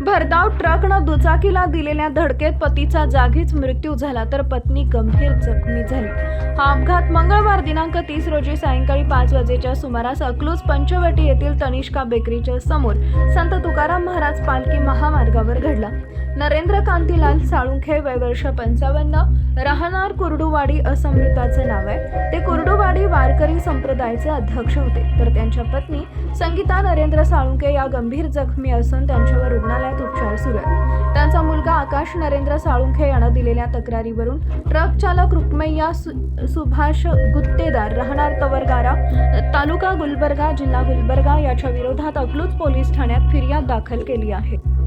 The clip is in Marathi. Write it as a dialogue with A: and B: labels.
A: भरधाव ट्रकनं दुचाकीला दिलेल्या धडकेत पतीचा जागीच मृत्यू झाला तर पत्नी गंभीर जखमी झाली. हा अपघात मंगळवार दिनांक तीस रोजी सायंकाळी पाच वाजेच्या सुमारास अकलूज पंचवटी येथील तनिष्का बेकरीच्या समोर संत तुकाराम महाराज पालखी महामार्गावर घडला. नरेंद्र कांतीलाल साळुंखे वय वर्ष पंचावन्न राहणार कुर्डुवाडी असं मृताचं नाव आहे. ते कुर्डुवाडी वारकरी संप्रदायाचे अध्यक्ष होते. तर त्यांच्या पत्नी संगीता नरेंद्र साळुंखे या गंभीर जखमी असून त्यांच्यावर रुग्णालयात उपचार सुरू आहेत. त्यांचा मुलगा आकाश नरेंद्र साळुंखे यानं दिलेल्या तक्रारीवरून ट्रक चालक रुक्मय्या सु- सुभाष गुत्तेदार राहणार तवरगारा तालुका गुलबर्गा जिल्हा गुलबर्गा याच्या विरोधात अकलूज पोलीस ठाण्यात फिर्याद दाखल केली आहे.